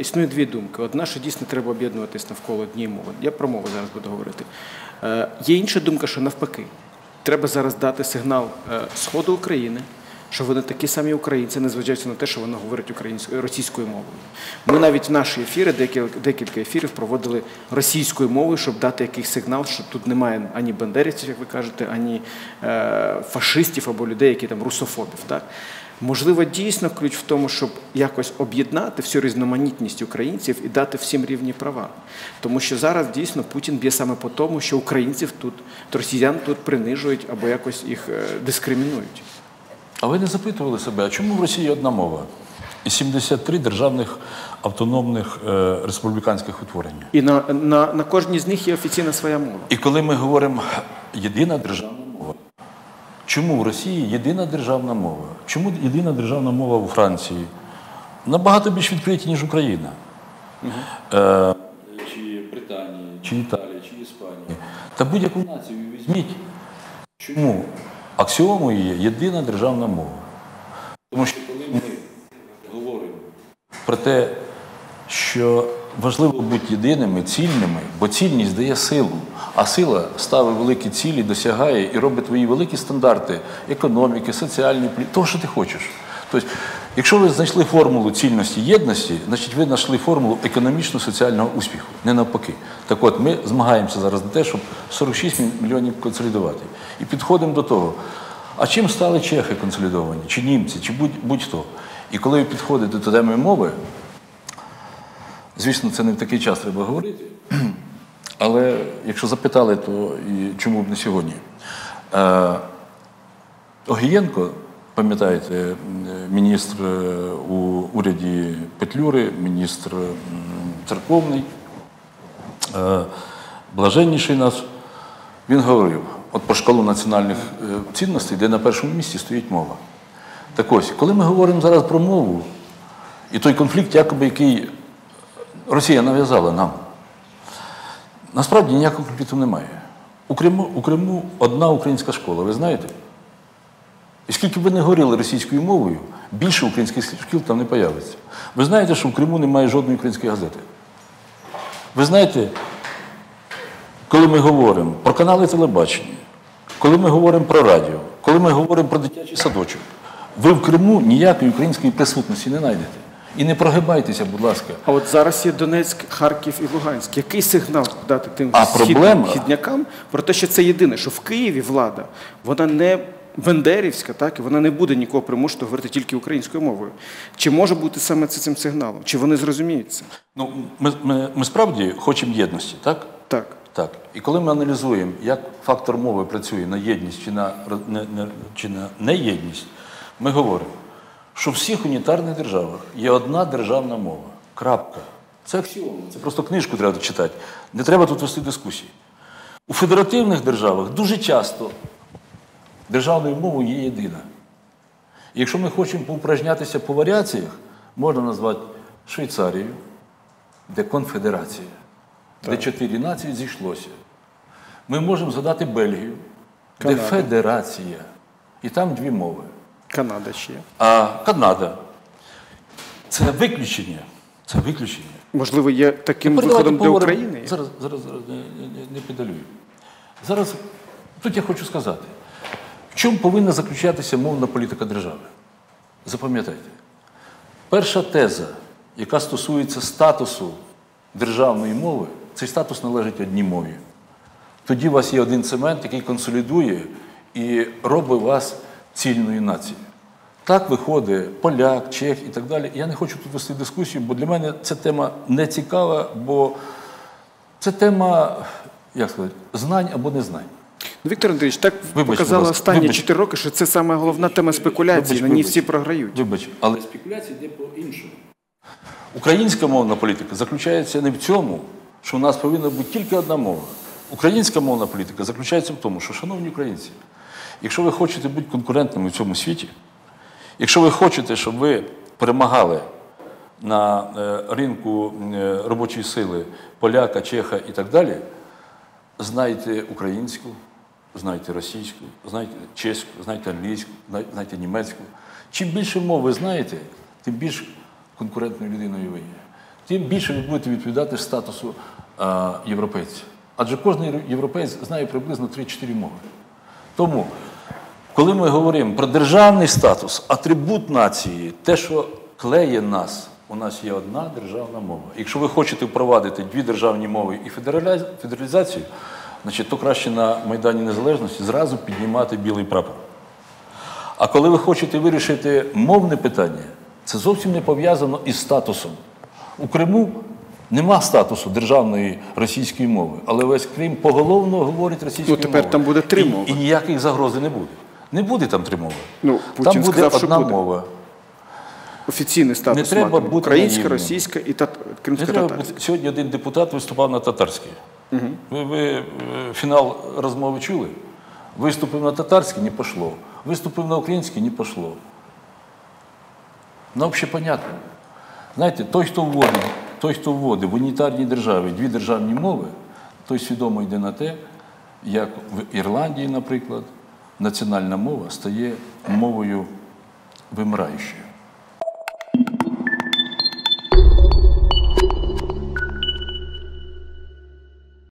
Існує дві думки. Одна, що дійсно треба об'єднуватись навколо однієї мови. Я про мову зараз буду говорити. Е, Є інша думка, що навпаки, треба зараз дати сигнал е, Сходу України, що вони такі самі українці, незважаючи на те, що вони говорять українською російською мовою. Ми навіть в наші ефіри, декілька, декілька ефірів проводили російською мовою, щоб дати якийсь сигнал, що тут немає ані бандерівців, як ви кажете, ані е, фашистів або людей, які там русофобів. Так? Можливо, дійсно ключ в тому, щоб якось об'єднати всю різноманітність українців і дати всім рівні права. Тому що зараз дійсно Путін б'є саме по тому, що українців тут, росіян тут принижують або якось їх е, дискримінують. А ви не запитували себе, а чому в Росії одна мова? І 73 державних автономних е, республіканських утворення. І на, на, на кожній з них є офіційна своя мова. І коли ми говоримо єдина державна мова, чому в Росії єдина державна мова? Чому єдина державна мова у Франції? Набагато більш відкриті, ніж Україна. Е, чи Британії, чи Італії, чи Іспанії. Та будь-яку націю візьміть. Чому? Аксіомою є єдина державна мова. Тому що коли ми говоримо про те, що важливо бути єдиними, цільними, бо цільність дає силу, а сила ставить великі цілі, досягає і робить твої великі стандарти економіки, соціальні, того, що ти хочеш. Тобто, якщо ви знайшли формулу цільності єдності, значить ви знайшли формулу економічно-соціального успіху, не навпаки. Так от, ми змагаємося зараз на те, щоб 46 мільйонів консолідувати. І підходимо до того. А чим стали чехи консолідовані, чи німці, чи будь- будь-хто? І коли ви підходите до теми мови, звісно, це не в такий час треба говорити. Але якщо запитали, то і чому б не сьогодні? Е, Огієнко, пам'ятаєте, міністр е, у уряді Петлюри, міністр церковний, е, блаженніший нас, він говорив, от по шкалу національних е, цінностей, де на першому місці стоїть мова. Так ось, коли ми говоримо зараз про мову, і той конфлікт, якоби який Росія нав'язала нам, насправді ніякого конфлікту немає. У Криму, у Криму одна українська школа, ви знаєте? І скільки б ви не говорили російською мовою, більше українських шкіл там не появиться. Ви знаєте, що в Криму немає жодної української газети. Ви знаєте, коли ми говоримо про канали телебачення, коли ми говоримо про радіо, коли ми говоримо про дитячий садочок, ви в Криму ніякої української присутності не знайдете. І не прогибайтеся, будь ласка. А от зараз є Донецьк, Харків і Луганськ. Який сигнал дати тим А схід- проблема- хіднякам про те, що це єдине, що в Києві влада, вона не бендерівська, так і вона не буде нікого примушувати говорити тільки українською мовою. Чи може бути саме це цим сигналом? Чи вони зрозуміють це? Ну, ми, ми, ми справді хочемо єдності, так? Так. Так. І коли ми аналізуємо, як фактор мови працює на єдність чи на, не, не, чи на неєдність, ми говоримо, що в всіх унітарних державах є одна державна мова. Крапка. Це аксіома. Це просто книжку треба читати. Не треба тут вести дискусії. У федеративних державах дуже часто державною мовою є єдина. І якщо ми хочемо поупражнятися по варіаціях, можна назвати Швейцарію, де конфедерація, де чотири нації зійшлося. Ми можемо згадати Бельгію, де федерація, і там дві мови. Канада ще. А Канада це виключення. Це виключення. Можливо, є таким Тепер виходом для України. Зараз, зараз, зараз не, не, не педалюю. Зараз тут я хочу сказати, чому повинна заключатися мовна політика держави? Запам'ятайте, перша теза, яка стосується статусу державної мови, цей статус належить одній мові. Тоді у вас є один цемент, який консолідує і робить вас цільною нацією. Так виходить поляк, чех і так далі. Я не хочу тут вести дискусію, бо для мене ця тема не цікава, бо це тема, як сказати, знань або незнань. Віктор Андрійович, так будь показали ласка, останні вибач. 4 роки, що це саме головна тема спекуляції. Вибач, На ній вибач. всі програють. Вибач, але спекуляція йде по іншому. Українська мовна політика заключається не в цьому, що у нас повинна бути тільки одна мова. Українська мовна політика заключається в тому, що, шановні українці, якщо ви хочете бути конкурентними в цьому світі, якщо ви хочете, щоб ви перемагали на е, ринку е, робочої сили поляка, чеха і так далі, знайте українську, знайте російську, знайте чеську, знайте англійську, знайте німецьку. Чим більше мов ви знаєте, тим більш конкурентною людиною ви є. тим більше ви будете відповідати статусу а, європейця. Адже кожен європейць знає приблизно 3-4 мови. Тому, коли ми говоримо про державний статус, атрибут нації, те, що клеє нас, у нас є одна державна мова. Якщо ви хочете впровадити дві державні мови і федералізацію, значить, то краще на Майдані Незалежності зразу піднімати білий прапор. А коли ви хочете вирішити мовне питання, це зовсім не пов'язано із статусом. У Криму нема статусу державної російської мови, але весь Крим поголовно говорить російською Ну, тепер мовою. там буде три І- мови. І ніяких загрози не буде. Не буде там три мови. Ну, там буде сказав, що одна буде. мова. Офіційний статус Не треба бути українська, наївним. російська і тат... Не треба татарська. бути- Сьогодні один депутат виступав на татарській. Ви, ви е, фінал розмови чули? Виступив на татарській, не пошло. Виступив на українській, не пошло. Ну, взагалі, понятно. Знаєте, той, хто вводить, той, хто вводить в унітарній державі дві державні мови, той свідомо йде на те, як в Ірландії, наприклад, національна мова стає мовою вимираючою.